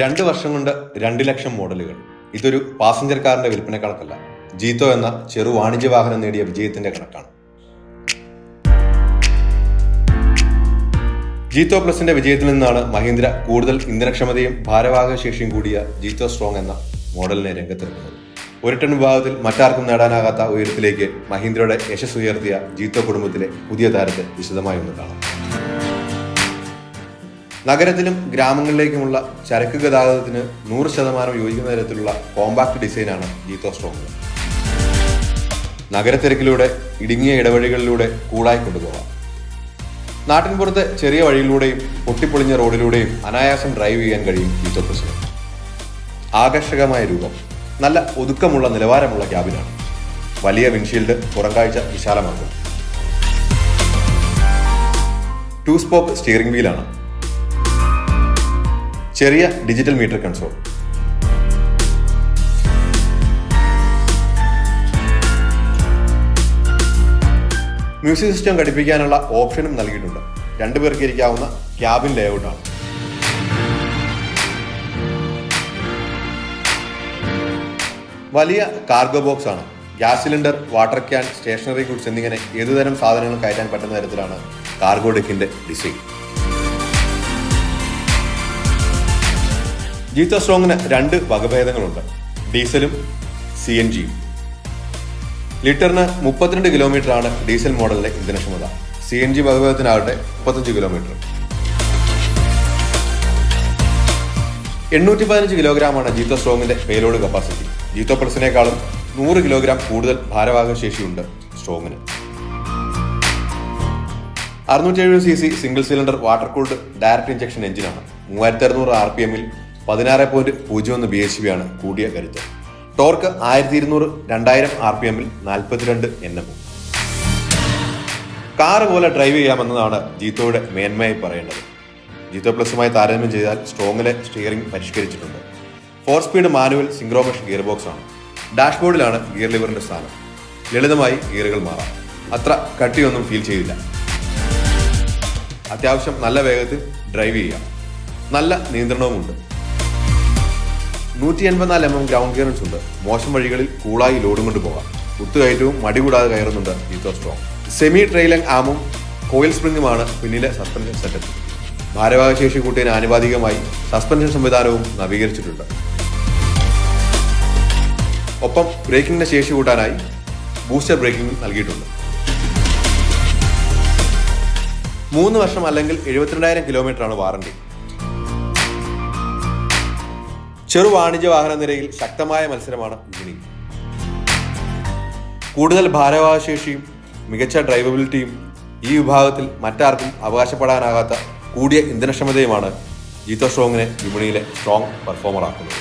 രണ്ട് വർഷം കൊണ്ട് രണ്ട് ലക്ഷം മോഡലുകൾ. ഇതൊരു പാസഞ്ചർ കാറിന്റെ വിൽപ്പന കണക്കല്ല. ജീത്തോ എന്ന ചെറു വാണിജ്യ വാഹനം നേടിയ വിജയത്തിന്റെ കണക്കാണ്. ജീത്തോ പ്ലസിന്റെ വിജയത്തിൽ നിന്നാണ് മഹീന്ദ്ര കൂടുതൽ ഇന്ധനക്ഷമതയും ഭാരവാഹക ശേഷിയും കൂടിയ ജീത്തോ സ്ട്രോങ് എന്ന മോഡലിനെ രംഗത്തിറക്കുന്നത് ഒരു ടൺ വിഭാഗത്തിൽ മറ്റാർക്കും നേടാനാകാത്ത ഉയരത്തിലേക്ക് മഹീന്ദ്രയുടെ യശസ് ഉയർത്തിയ ജീത്തോ കുടുംബത്തിലെ പുതിയ താരത്തെ വിശദമായി ഒന്ന് കാണാം. നഗരത്തിലും ഗ്രാമങ്ങളിലേക്കുമുള്ള ചരക്ക് ഗതാഗതത്തിന് നൂറ് ശതമാനം യോജിക്കുന്ന തരത്തിലുള്ള കോമ്പാക്ട് ഡിസൈനാണ് ജീത്തോ സ്ട്രോങ് നഗരത്തിരക്കിലൂടെ ഇടുങ്ങിയ ഇടവഴികളിലൂടെ കൂടായി കൊണ്ടുപോകാം. നാട്ടിൻപുറത്തെ ചെറിയ വഴിയിലൂടെയും പൊട്ടിപ്പൊളിഞ്ഞ റോഡിലൂടെയും അനായാസം ഡ്രൈവ് ചെയ്യാൻ കഴിയും ജീത്തോ പ്രസിഡന്റ്. ആകർഷകമായ രൂപം നല്ല ഒതുക്കമുള്ള നിലവാരമുള്ള ക്യാബിനാണ്. വലിയ വിൻഷീൽഡ് പുറംകാഴ്ച വിശാലമാക്കും. ടു സ്പോക്ക് സ്റ്റിയറിംഗ് വീലാണ് ചെറിയ digital meter console. Music system ഘടിപ്പിക്കാനുള്ള ഓപ്ഷനും നൽകിയിട്ടുണ്ട്. രണ്ടുപേർക്ക് ഇരിക്കാവുന്ന ക്യാബിൻ ലേഔട്ടാണ് വലിയ കാർഗോ ബോക്സ് ആണ്. Gas cylinder water can stationery goods എന്നിങ്ങനെ ഏതുതരം സാധനങ്ങൾ കയറ്റാൻ പറ്റുന്ന തരത്തിലാണ് കാർഗോ ഡെക്കിന്റെ ഡിസൈൻ ജീത്തോ സ്ട്രോങ്ങിന് രണ്ട് വകഭേദങ്ങളുണ്ട്. ഡീസലും സി എൻ ജിയും ലിറ്ററിന് മുപ്പത്തിരണ്ട് കിലോമീറ്റർ ആണ് ഡീസൽ മോഡലിന്റെ ഇന്ധനക്ഷമത. സി എൻ ജി വകഭേദത്തിനാകട്ടെ മുപ്പത്തഞ്ച് കിലോമീറ്റർ. എണ്ണൂറ്റി പതിനഞ്ച് കിലോഗ്രാമാണ് ജീത്തോ സ്ട്രോങ്ങിന്റെ പേലോഡ് കപ്പാസിറ്റി. ജീത്തോ പ്ലസിനേക്കാളും നൂറ് കിലോഗ്രാം കൂടുതൽ ഭാരവാഹ ശേഷിയുണ്ട് സ്ട്രോങ്ങിന് അറുന്നൂറ്റി എഴുപത് C C single cylinder water cooled direct injection എഞ്ചിനാണ്. മൂവായിരത്തി അറുന്നൂറ് ആർ പി എമ്മിൽ പതിനാറ് പോയിന്റ് പൂജ്യം ഒന്ന് ബി എച്ച് ആണ് കൂടിയ കരുത്ത്. ടോർക്ക് ആയിരത്തി ഇരുന്നൂറ് രണ്ടായിരം ആർ പി എമ്മിൽ നാൽപ്പത്തിരണ്ട് എൻ എം കാറ് പോലെ ഡ്രൈവ് ചെയ്യാമെന്നതാണ് ജീത്തോയുടെ മേന്മയായി പറയേണ്ടത്. ജീത്തോ പ്ലസുമായി താരതമ്യം ചെയ്താൽ സ്ട്രോങ്ങിലെ steering പരിഷ്കരിച്ചിട്ടുണ്ട്. Four speed manual synchromesh gear box ആണ്. ഡാഷ്ബോർഡിലാണ് ഗിയർ ലിവറിന്റെ സ്ഥാനം. ലളിതമായി ഗിയറുകൾ മാറാം. അത്ര കട്ടിയൊന്നും ഫീൽ ചെയ്തില്ല അത്യാവശ്യം നല്ല വേഗത്തിൽ ഡ്രൈവ് ചെയ്യാം. നല്ല നിയന്ത്രണവുമുണ്ട്. നൂറ്റി എൺപത്തിനാല് എം എം ഗ്രൗണ്ട് ക്ലിയറൻസ് ഉണ്ട്. മോശം വഴികളിൽ കൂളായി ലോഡും കൊണ്ട് പോകാം. കുത്തുകയറ്റവും മടി കൂടാതെ കയറുന്നുണ്ട് ജീത്തോ സ്ട്രോങ്. സെമി ട്രെയിലങ് ആമും കോയിൽ സ്പ്രിങ്ങുമാണ് പിന്നിലെ സസ്പെൻഷൻ സെറ്റപ്പ്. ഭാരവാഹശേഷി കൂട്ടിയതിന് ആനുപാതികമായി സസ്പെൻഷൻ സംവിധാനവും നവീകരിച്ചിട്ടുണ്ട്. ഒപ്പം ബ്രേക്കിംഗിന്റെ ശേഷി കൂട്ടാനായി ബൂസ്റ്റർ ബ്രേക്കിംഗ് നൽകിയിട്ടുണ്ട്. മൂന്ന് വർഷം അല്ലെങ്കിൽ എഴുപത്തിരണ്ടായിരം കിലോമീറ്ററാണ് വാറണ്ടി. ചെറു വാണിജ്യ വാഹന നിരയിൽ ശക്തമായ മത്സരമാണ് വിപണി കൂടുതൽ ഭാരവാഹശേഷിയും മികച്ച ഡ്രൈവബിലിറ്റിയും ഈ വിഭാഗത്തിൽ മറ്റാർക്കും അവകാശപ്പെടാനാകാത്ത കൂടിയ ഇന്ധനക്ഷമതയുമാണ് ജീത്തോ സ്ട്രോങ്ങിനെ വിപണിയിലെ സ്ട്രോങ് പെർഫോമർ ആക്കുന്നത്